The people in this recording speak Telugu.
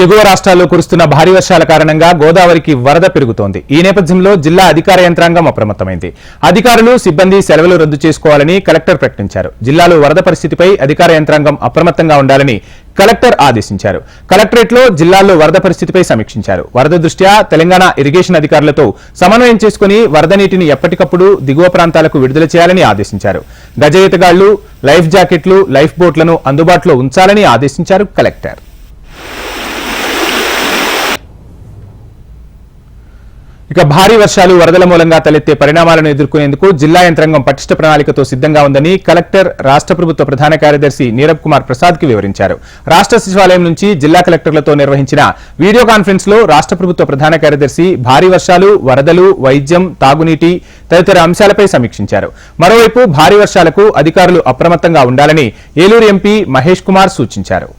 ఎగువ రాష్ట్రాల్లో కురుస్తున్న భారీ వర్షాల కారణంగా గోదావరికి వరద పెరుగుతోంది. ఈ నేపథ్యంలో జిల్లా అధికార యంత్రాంగం అప్రమత్తమైంది. అధికారులు సిబ్బంది సెలవులు రద్దు చేసుకోవాలని కలెక్టర్ ప్రకటించారు. జిల్లాలో వరద పరిస్థితిపై అధికార యంత్రాంగం అప్రమత్తంగా ఉండాలని కలెక్టర్ ఆదేశించారు. కలెక్టరేట్లో జిల్లాల్లో వరద పరిస్థితిపై సమీక్షించారు. వరద దృష్ట్యా తెలంగాణ ఇరిగేషన్ అధికారులతో సమన్వయం చేసుకుని వరద నీటిని ఎప్పటికప్పుడు దిగువ ప్రాంతాలకు విడుదల చేయాలని ఆదేశించారు. గజ ఈతగాళ్ళు లైఫ్ జాకెట్లు లైఫ్ బోట్లను అందుబాటులో ఉంచాలని ఆదేశించారు కలెక్టర్. ఇక భారీ వర్షాలు వరదల మూలంగా తలెత్తే పరిణామాలను ఎదుర్కొనేందుకు జిల్లా యంత్రాంగం పటిష్ట ప్రణాళికతో సిద్ధంగా ఉందని కలెక్టర్ రాష్ట్ర ప్రభుత్వ ప్రధాన కార్యదర్శి నీరబ్ కుమార్ ప్రసాద్కి వివరించారు. రాష్ట్ర సచివాలయం నుంచి జిల్లా కలెక్టర్లతో నిర్వహించిన వీడియో కాన్ఫరెన్స్లో రాష్ట్ర ప్రభుత్వ ప్రధాన కార్యదర్శి భారీ వర్షాలు వరదలు వైద్యం తాగునీటి తదితర అంశాలపై సమీక్షించారు. మరోవైపు భారీ వర్షాలకు అధికారులు అప్రమత్తంగా ఉండాలని ఏలూరు ఎంపీ మహేష్ కుమార్ సూచించారు.